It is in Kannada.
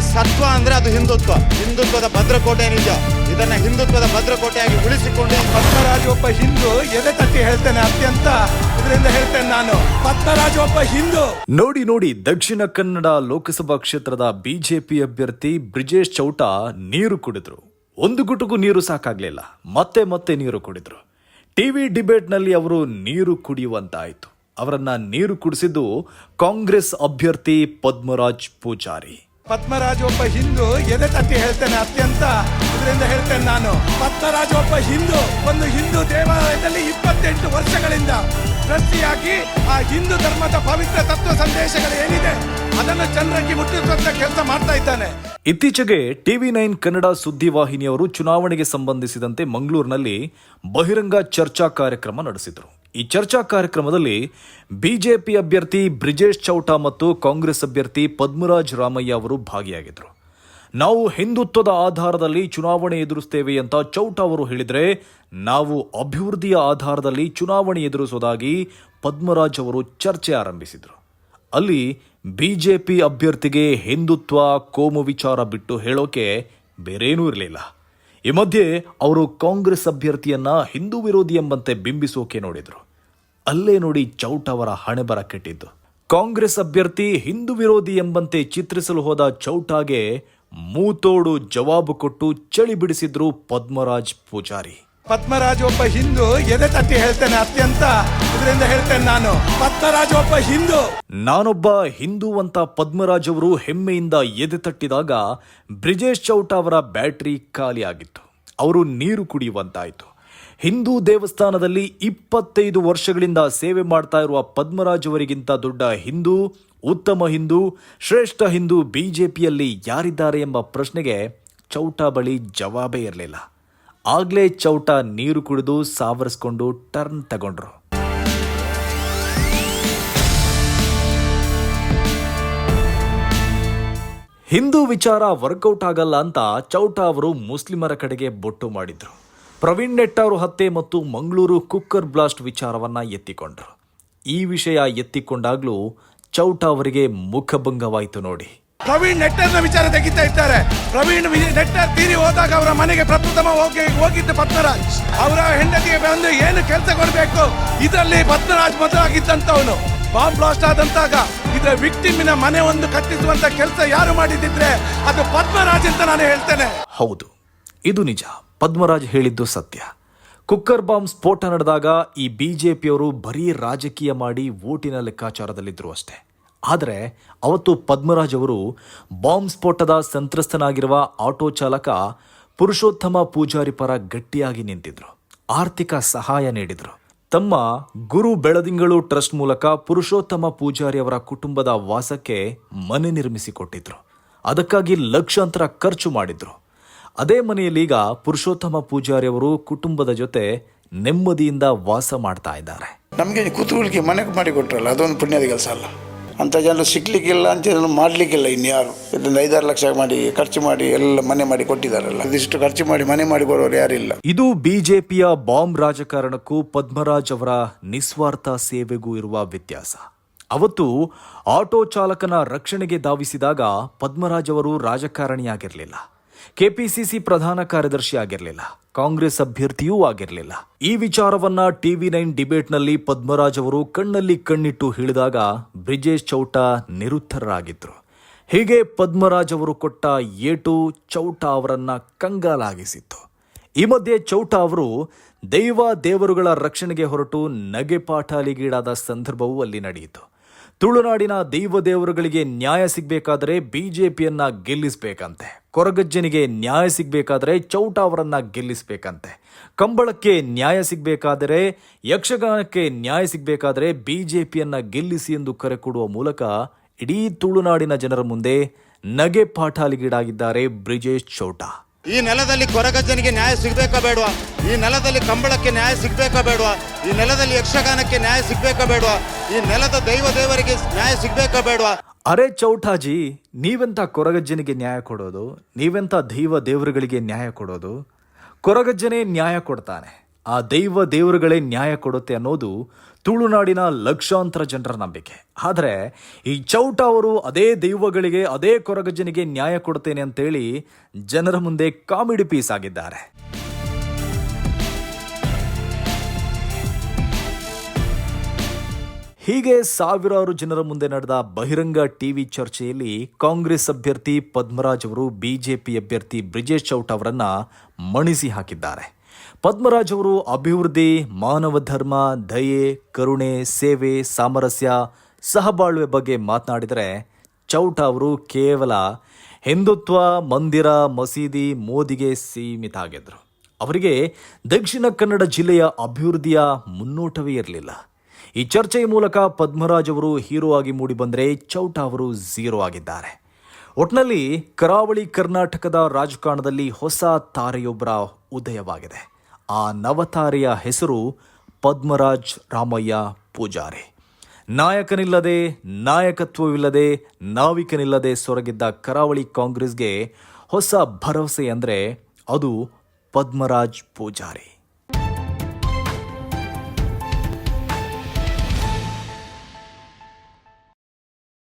ಸತ್ವ ಅಂದ್ರೆ ಅದು ಹಿಂದುತ್ವ. ಹಿಂದುತ್ವದ ಭದ್ರಕೋಟೆ ನಿಜ. ಇದನ್ನ ಹಿಂದುತ್ವದ ಭದ್ರಕೋಟೆಯಾಗಿ ಉಳಿಸಿಕೊಂಡು ಪದ್ಮರಾಜ ಪದ್ಮ- ಒಬ್ಬ ಹಿಂದೂ ಎದೆ ತಟ್ಟಿ ಹೇಳ್ತೇನೆ ಅತ್ಯಂತ. ಇದರಿಂದ ಹೇಳ್ತೇನೆ ನಾನು. ಪದ್ಮರಾಜ ಒಬ್ಬ ಹಿಂದೂ. ನೋಡಿ ನೋಡಿ ದಕ್ಷಿಣ ಕನ್ನಡ ಲೋಕಸಭಾ ಕ್ಷೇತ್ರದ ಬಿಜೆಪಿ ಅಭ್ಯರ್ಥಿ ಬ್ರಿಜೇಶ್ ಚೌಟ ನೀರು ಕುಡಿದ್ರು. ಒಂದು ಗುಟುಕು ನೀರು ಸಾಕಾಗ್ಲಿಲ್ಲ. ಮತ್ತೆ ಮತ್ತೆ ನೀರು ಕುಡಿದ್ರು. ಟಿವಿ ಡಿಬೇಟ್ನಲ್ಲಿ ಅವರು ನೀರು ಕುಡಿಯುವಂತಾಯಿತು. ಅವರನ್ನ ನೀರು ಕುಡಿಸಿದ್ದು ಕಾಂಗ್ರೆಸ್ ಅಭ್ಯರ್ಥಿ ಪದ್ಮರಾಜ್ ಪೂಜಾರಿ. ಪದ್ಮರಾಜ್ ಒಬ್ಬ ಹಿಂದೂ, ಎದೆ ತಟ್ಟಿ ಹೇಳ್ತೇನೆ ಅತ್ಯಂತ. ಇದರಿಂದ ಹೇಳ್ತೇನೆ ನಾನು ಪದ್ಮರಾಜ್ ಒಬ್ಬ ಹಿಂದೂ, ಒಂದು ಹಿಂದೂ ದೇವಾಲಯದಲ್ಲಿ ಇಪ್ಪತ್ತೆಂಟು ವರ್ಷಗಳಿಂದ ಟ್ರಸ್ಟಿಯಾಗಿ ಆ ಹಿಂದೂ ಧರ್ಮದ ಪವಿತ್ರ ತತ್ವ ಸಂದೇಶಗಳು ಏನಿದೆ, ಅದನ್ನು ಚಂದ್ರಕ್ಕೆ ಮುಟ್ಟಿಸುವಂತ ಕೆಲಸ ಮಾಡ್ತಾ ಇದ್ದಾನೆ. ಇತ್ತೀಚೆಗೆ ಟಿವಿ ನೈನ್ ಕನ್ನಡ ಸುದ್ದಿವಾಹಿನಿಯವರು ಚುನಾವಣೆಗೆ ಸಂಬಂಧಿಸಿದಂತೆ ಮಂಗಳೂರಿನಲ್ಲಿ ಬಹಿರಂಗ ಚರ್ಚಾ ಕಾರ್ಯಕ್ರಮ ನಡೆಸಿದರು. ಈ ಚರ್ಚಾ ಕಾರ್ಯಕ್ರಮದಲ್ಲಿ ಬಿಜೆಪಿ ಅಭ್ಯರ್ಥಿ ಬ್ರಿಜೇಶ್ ಚೌಟ ಮತ್ತು ಕಾಂಗ್ರೆಸ್ ಅಭ್ಯರ್ಥಿ ಪದ್ಮರಾಜ್ ರಾಮಯ್ಯ ಅವರು ಭಾಗಿಯಾಗಿದ್ದರು. ನಾವು ಹಿಂದುತ್ವದ ಆಧಾರದಲ್ಲಿ ಚುನಾವಣೆ ಎದುರಿಸ್ತೇವೆ ಅಂತ ಚೌಟ ಅವರು ಹೇಳಿದರೆ, ನಾವು ಅಭಿವೃದ್ಧಿಯ ಆಧಾರದಲ್ಲಿ ಚುನಾವಣೆ ಎದುರಿಸೋದಾಗಿ ಪದ್ಮರಾಜ್ ಅವರು ಚರ್ಚೆ ಆರಂಭಿಸಿದರು. ಅಲ್ಲಿ ಬಿಜೆಪಿ ಅಭ್ಯರ್ಥಿಗೆ ಹಿಂದುತ್ವ, ಕೋಮು ವಿಚಾರ ಬಿಟ್ಟು ಹೇಳೋಕೆ ಬೇರೇನೂ ಇರಲಿಲ್ಲ. ಈ ಮಧ್ಯೆ ಅವರು ಕಾಂಗ್ರೆಸ್ ಅಭ್ಯರ್ಥಿಯನ್ನ ಹಿಂದೂ ವಿರೋಧಿ ಎಂಬಂತೆ ಬಿಂಬಿಸೋಕೆ ನೋಡಿದ್ರು. ಅಲ್ಲೇ ನೋಡಿ ಚೌಟ ಅವರ ಹಣೆ ಬರ ಕೆಟ್ಟಿದ್ದು. ಕಾಂಗ್ರೆಸ್ ಅಭ್ಯರ್ಥಿ ಹಿಂದೂ ವಿರೋಧಿ ಎಂಬಂತೆ ಚಿತ್ರಿಸಲು ಹೋದ ಚೌಟಾಗೆ ಮೂತೋಡು ಜವಾಬು ಕೊಟ್ಟು ಚಳಿ ಬಿಡಿಸಿದ್ರು ಪದ್ಮರಾಜ್ ಪೂಜಾರಿ. ಪದ್ಮರಾಜ್ ಒಬ್ಬ ಹಿಂದೂ, ಎದೆ ತಟ್ಟಿ ಹೇಳ್ತೇನೆ ಅತ್ಯಂತ. ಇದರಿಂದ ಹೇಳ್ತೇನೆ ನಾನು ಪದ್ಮರಾಜ್ ಒಬ್ಬ ಹಿಂದೂ. ನಾನೊಬ್ಬ ಹಿಂದೂ ಅಂತ ಪದ್ಮರಾಜ್ ಅವರು ಹೆಮ್ಮೆಯಿಂದ ಎದೆ ತಟ್ಟಿದಾಗ ಬ್ರಿಜೇಶ್ ಚೌಟ ಅವರ ಬ್ಯಾಟ್ರಿ ಖಾಲಿಯಾಗಿತ್ತು. ಅವರು ನೀರು ಕುಡಿಯುವಂತಾಯಿತು. ಹಿಂದೂ ದೇವಸ್ಥಾನದಲ್ಲಿ ಇಪ್ಪತ್ತೈದು ವರ್ಷಗಳಿಂದ ಸೇವೆ ಮಾಡ್ತಾ ಇರುವ ಪದ್ಮರಾಜ್ ಅವರಿಗಿಂತ ದೊಡ್ಡ ಹಿಂದೂ, ಉತ್ತಮ ಹಿಂದೂ, ಶ್ರೇಷ್ಠ ಹಿಂದೂ ಬಿಜೆಪಿಯಲ್ಲಿ ಯಾರಿದ್ದಾರೆ ಎಂಬ ಪ್ರಶ್ನೆಗೆ ಚೌಟ ಬಳಿ ಜವಾಬೇ ಇರಲಿಲ್ಲ. ಆಗ್ಲೇ ಚೌಟ ನೀರು ಕುಡಿದು ಸಾವರಿಸ್ಕೊಂಡು ಟರ್ನ್ ತಗೊಂಡ್ರು. ಹಿಂದೂ ವಿಚಾರ ವರ್ಕೌಟ್ ಆಗಲ್ಲ ಅಂತ ಚೌಟ ಅವರು ಮುಸ್ಲಿಮರ ಕಡೆಗೆ ಬೊಟ್ಟು ಮಾಡಿದ್ರು. ಪ್ರವೀಣ್ ಅವರು ಹತ್ಯೆ ಮತ್ತು ಮಂಗಳೂರು ಕುಕ್ಕರ್ ಬ್ಲಾಸ್ಟ್ ವಿಚಾರವನ್ನ ಎತ್ತಿಕೊಂಡ್ರು. ಈ ವಿಷಯ ಎತ್ತಿಕೊಂಡಾಗ್ಲೂ ಚೌಟ ಅವರಿಗೆ ಮುಖಭಂಗವಾಯಿತು ನೋಡಿ. ಪ್ರವೀಣ್ ನೆಟ್ಟರ್ನ ವಿಚಾರ ತೆಗಿತಾ ಇದ್ದಾರೆ. ಪ್ರವೀಣ್ ನೆಟ್ಟರ್ ತೀರಿ ಹೋದಾಗ ಅವರ ಮನೆಗೆ ಪ್ರಪ್ರಥಮ ಹೋಗಿ ಹೋಗಿದ್ದು ಪದ್ಮರಾಜ್. ಅವರ ಹೆಂಡತಿಗೆ ಬಂದು ಏನು ಕೆಲಸ ಕೊಡಬೇಕು? ಇದರಲ್ಲಿ ಪದ್ಮರಾಜ್ ಮೊದಲಾಗಿದ್ದಂತವನು ಬಾಂಬ್ ಬ್ಲಾಸ್ಟ್ ಆದಂತಾಗ ಇದರ ವಿಕ್ಟಿಮಿನ ಮನೆ ಒಂದು ಕಟ್ಟಿಸುವಂತ ಕೆಲಸ ಯಾರು ಮಾಡಿದಿದ್ರೆ ಅದು ಪದ್ಮರಾಜ್ ಅಂತ ನಾನು ಹೇಳ್ತೇನೆ. ಹೌದು, ಇದು ನಿಜ. ಪದ್ಮರಾಜ್ ಹೇಳಿದ್ದು ಸತ್ಯ. ಕುಕ್ಕರ್ ಬಾಂಬ್ ಸ್ಫೋಟ ನಡೆದಾಗ ಈ ಬಿಜೆಪಿಯವರು ಬರೀ ರಾಜಕೀಯ ಮಾಡಿ ಓಟಿನ ಲೆಕ್ಕಾಚಾರದಲ್ಲಿದ್ದರು ಅಷ್ಟೇ. ಆದರೆ ಅವತ್ತು ಪದ್ಮರಾಜ್ ಅವರು ಬಾಂಬ್ ಸ್ಫೋಟದ ಸಂತ್ರಸ್ತನಾಗಿರುವ ಆಟೋ ಚಾಲಕ ಪುರುಷೋತ್ತಮ ಪೂಜಾರಿ ಪರ ಗಟ್ಟಿಯಾಗಿ ನಿಂತಿದ್ರು. ಆರ್ಥಿಕ ಸಹಾಯ ನೀಡಿದರು. ತಮ್ಮ ಗುರು ಬೆಳದಿಂಗಳು ಟ್ರಸ್ಟ್ ಮೂಲಕ ಪುರುಷೋತ್ತಮ ಪೂಜಾರಿ ಅವರ ಕುಟುಂಬದ ವಾಸಕ್ಕೆ ಮನೆ ನಿರ್ಮಿಸಿಕೊಟ್ಟಿದ್ರು. ಅದಕ್ಕಾಗಿ ಲಕ್ಷಾಂತರ ಖರ್ಚು ಮಾಡಿದ್ರು. ಅದೇ ಮನೆಯಲ್ಲೀಗ ಪುರುಷೋತ್ತಮ ಪೂಜಾರಿ ಅವರು ಕುಟುಂಬದ ಜೊತೆ ನೆಮ್ಮದಿಯಿಂದ ವಾಸ ಮಾಡ್ತಾ ಇದ್ದಾರೆ. ನಮಗೆ ಕೂತುಗಳಿಗೆ ಮನೆ ಮಾಡಿ ಕೊಟ್ರಲ್ಲ ಅದೊಂದು ಪುಣ್ಯದ ಕೆಲಸ ಅಲ್ಲ. ಅಂಥ ಜನರು ಸಿಗ್ಲಿಕ್ಕಿಲ್ಲ ಅಂತ ಇದನ್ನು ಮಾಡಲಿಕ್ಕಿಲ್ಲ ಇನ್ಯಾರು. ಇದನ್ನು ಐದಾರು ಲಕ್ಷ ಮಾಡಿ ಖರ್ಚು ಮಾಡಿ ಎಲ್ಲ ಮನೆ ಮಾಡಿ ಕೊಟ್ಟಿದ್ದಾರಲ್ಲ ಇದಿಷ್ಟು ಖರ್ಚು ಮಾಡಿ ಮನೆ ಮಾಡಿ ಕೊಡೋರು ಯಾರಿಲ್ಲ ಇದು ಬಿಜೆಪಿಯ ಬಾಂಬ್ ರಾಜಕಾರಣಕ್ಕೂ ಪದ್ಮರಾಜ್ ಅವರ ನಿಸ್ವಾರ್ಥ ಸೇವೆಗೂ ಇರುವ ವ್ಯತ್ಯಾಸ. ಅವತ್ತು ಆಟೋ ಚಾಲಕನ ರಕ್ಷಣೆಗೆ ಧಾವಿಸಿದಾಗ ಪದ್ಮರಾಜ್ ಅವರು ರಾಜಕಾರಣಿಯಾಗಿರಲಿಲ್ಲ. ಕೆಪಿಸಿಸಿ ಪ್ರಧಾನ ಕಾರ್ಯದರ್ಶಿ ಆಗಿರಲಿಲ್ಲ, ಕಾಂಗ್ರೆಸ್ ಅಭ್ಯರ್ಥಿಯೂ ಆಗಿರಲಿಲ್ಲ. ಈ ವಿಚಾರವನ್ನ ಟಿವಿ ನೈನ್ ಡಿಬೇಟ್ನಲ್ಲಿ ಪದ್ಮರಾಜ್ ಅವರು ಕಣ್ಣಲ್ಲಿ ಕಣ್ಣಿಟ್ಟು ಹೇಳಿದಾಗ ಬ್ರಿಜೇಶ್ ಚೌಟ ನಿರುತ್ತರರಾಗಿದ್ರು. ಹೀಗೆ ಪದ್ಮರಾಜ್ ಅವರು ಕೊಟ್ಟ ಏಟು ಚೌಟ ಅವರನ್ನ ಕಂಗಾಲಾಗಿಸಿತ್ತು. ಈ ಮಧ್ಯೆ ಚೌಟ ಅವರು, ದೈವ ದೇವರುಗಳ ರಕ್ಷಣೆಗೆ ಹೊರಟು ನಗೆಪಾಠಾಲಿಗೀಡಾದ ಸಂದರ್ಭವೂ ಅಲ್ಲಿ ನಡೆಯಿತು. ತುಳುನಾಡಿನ ದೈವ ದೇವರುಗಳಿಗೆ ನ್ಯಾಯ ಸಿಗಬೇಕಾದರೆ ಬಿಜೆಪಿಯನ್ನ ಗೆಲ್ಲಿಸಬೇಕಂತೆ. ಕೊರಗಜ್ಜನಿಗೆ ನ್ಯಾಯ ಸಿಗಬೇಕಾದರೆ ಚೌಟ ಅವರನ್ನ ಗೆಲ್ಲಿಸಬೇಕಂತೆ. ಕಂಬಳಕ್ಕೆ ನ್ಯಾಯ ಸಿಗಬೇಕಾದರೆ, ಯಕ್ಷಗಾನಕ್ಕೆ ನ್ಯಾಯ ಸಿಗಬೇಕಾದರೆ ಬಿಜೆಪಿಯನ್ನ ಗೆಲ್ಲಿಸಿ ಎಂದು ಕರೆ ಕೊಡುವ ಮೂಲಕ ಇಡೀ ತುಳುನಾಡಿನ ಜನರ ಮುಂದೆ ನಗೆ ಪಾಠಾಲಿಗೀಡಾಗಿದ್ದಾರೆ ಬ್ರಿಜೇಶ್ ಚೌಟ. ಈ ನೆಲದಲ್ಲಿ ಕೊರಗಜ್ಜನಿಗೆ ನ್ಯಾಯ ಸಿಗಬೇಕಾ ಬೇಡವಾ? ಈ ನೆಲದಲ್ಲಿ ಕಂಬಳಕ್ಕೆ ನ್ಯಾಯ ಸಿಗಬೇಕಾ ಬೇಡವಾ? ಈ ನೆಲದಲ್ಲಿ ಯಕ್ಷಗಾನಕ್ಕೆ ನ್ಯಾಯ ಸಿಗಬೇಕಾ ಬೇಡವಾ? ಈ ನೆಲದ ದೈವ ದೇವರಿಗೆ ನ್ಯಾಯ ಸಿಗಬೇಕಾ ಬೇಡವಾ? ಅರೆ ಚೌಟಾಜಿ ನೀವೆಂಥ ಕೊರಗಜ್ಜನಿಗೆ ನ್ಯಾಯ ಕೊಡೋದು? ನೀವೆಂಥ ದೈವ ದೇವರುಗಳಿಗೆ ನ್ಯಾಯ ಕೊಡೋದು? ಕೊರಗಜ್ಜನೇ ನ್ಯಾಯ ಕೊಡ್ತಾನೆ. ಆ ದೈವ ದೇವರುಗಳೇ ನ್ಯಾಯ ಕೊಡುತ್ತೆ ಅನ್ನೋದು ತುಳುನಾಡಿನ ಲಕ್ಷಾಂತರ ಜನರ ನಂಬಿಕೆ. ಆದರೆ ಈ ಚೌಟ ಅವರು ಅದೇ ದೈವಗಳಿಗೆ, ಅದೇ ಕೊರಗಜ್ಜನಿಗೆ ನ್ಯಾಯ ಕೊಡ್ತೇನೆ ಅಂತೇಳಿ ಜನರ ಮುಂದೆ ಕಾಮಿಡಿ ಪೀಸ್ ಆಗಿದ್ದಾರೆ. ಹೀಗೆ ಸಾವಿರಾರು ಜನರ ಮುಂದೆ ನಡೆದ ಬಹಿರಂಗ ಟಿವಿ ಚರ್ಚೆಯಲ್ಲಿ ಕಾಂಗ್ರೆಸ್ ಅಭ್ಯರ್ಥಿ ಪದ್ಮರಾಜ್ ಅವರು, ಬಿಜೆಪಿ ಅಭ್ಯರ್ಥಿ ಬ್ರಿಜೇಶ್ ಚೌಟ್ ಅವರನ್ನ ಮಣಿಸಿ ಹಾಕಿದ್ದಾರೆ. ಪದ್ಮರಾಜ್ ಅವರು ಅಭಿವೃದ್ಧಿ, ಮಾನವ ಧರ್ಮ, ದಯೆ, ಕರುಣೆ, ಸೇವೆ, ಸಾಮರಸ್ಯ, ಸಹಬಾಳ್ವೆ ಬಗ್ಗೆ ಮಾತನಾಡಿದರೆ ಚೌಟ ಅವರು ಕೇವಲ ಹಿಂದುತ್ವ, ಮಂದಿರ, ಮಸೀದಿ, ಮೋದಿಗೆ ಸೀಮಿತ ಆಗಿದ್ದರು ಅವರಿಗೆ ದಕ್ಷಿಣ ಕನ್ನಡ ಜಿಲ್ಲೆಯ ಅಭಿವೃದ್ಧಿಯ ಮುನ್ನೋಟವೇ ಇರಲಿಲ್ಲ. ಈ ಚರ್ಚೆಯ ಮೂಲಕ ಪದ್ಮರಾಜ್ ಅವರು ಹೀರೋ ಆಗಿ ಮೂಡಿಬಂದರೆ ಚೌಟ ಅವರು ಝೀರೋ ಆಗಿದ್ದಾರೆ. ಒಟ್ನಲ್ಲಿ ಕರಾವಳಿ ಕರ್ನಾಟಕದ ರಾಜಕಾರಣದಲ್ಲಿ ಹೊಸ ತಾರೆಯೊಬ್ಬರ ಉದಯವಾಗಿದೆ. ಆ ನವತಾರೆಯ ಹೆಸರು ಪದ್ಮರಾಜ್ ರಾಮಯ್ಯ ಪೂಜಾರಿ. ನಾಯಕನಿಲ್ಲದೆ ನಾಯಕತ್ವವಿಲ್ಲದೆ ನಾವಿಕನಿಲ್ಲದೆ ಸೊರಗಿದ್ದ ಕರಾವಳಿ ಕಾಂಗ್ರೆಸ್ಗೆ ಹೊಸ ಭರವಸೆ ಅಂದರೆ ಅದು ಪದ್ಮರಾಜ್ ಪೂಜಾರಿ.